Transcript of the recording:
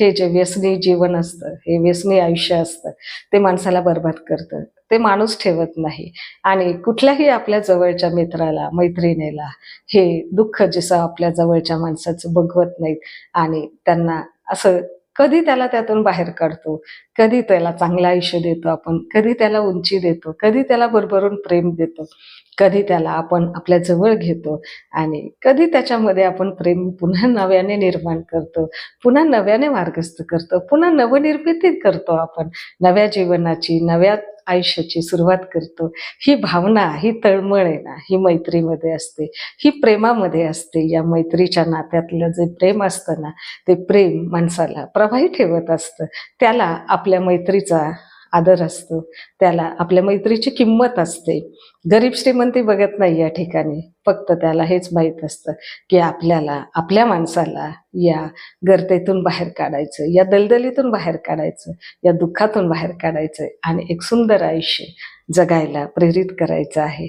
हे जे व्यसनी जीवन असतं हे व्यसनी आयुष्य असतं ते माणसाला बरबाद करतं. ते माणूस ठेवत नाही. आणि कुठल्याही आपल्या जवळच्या मित्राला मैत्रिणीला हे दुःख जसं आपल्या जवळच्या माणसाचं बघवत नाहीत आणि त्यांना असं कधी त्याला त्यातून बाहेर काढतो? कधी त्याला चांगलं आयुष्य देतो आपण? कधी त्याला उंची देतो? कधी त्याला भरभरून प्रेम देतो? कधी त्याला आपण आपल्या जवळ घेतो? आणि कधी त्याच्यामध्ये आपण प्रेम पुन्हा नव्याने निर्माण करतो? पुन्हा नव्याने मार्गस्थ करतो? पुन्हा नवनिर्मिती करतो आपण? नव्या जीवनाची नव्या आयुष्याची सुरुवात करतो. ही भावना ही तळमळ आहे ना ही मैत्रीमध्ये असते. ही प्रेमामध्ये असते. या मैत्रीच्या नात्यातलं जे प्रेम असतं ना ते प्रेम माणसाला प्रवाही ठेवत असतं. त्याला आपल्या मैत्रीचा आदर असतो. त्याला आपल्या मैत्रीची किंमत असते. गरीब श्रीमंती बघत नाही या ठिकाणी. फक्त त्याला हेच माहीत असतं की आपल्याला आपल्या माणसाला या गर्तेतून बाहेर काढायचं या दलदलीतून बाहेर काढायचं या दुःखातून बाहेर काढायचं आणि एक सुंदर आयुष्य जगायला प्रेरित करायचं आहे.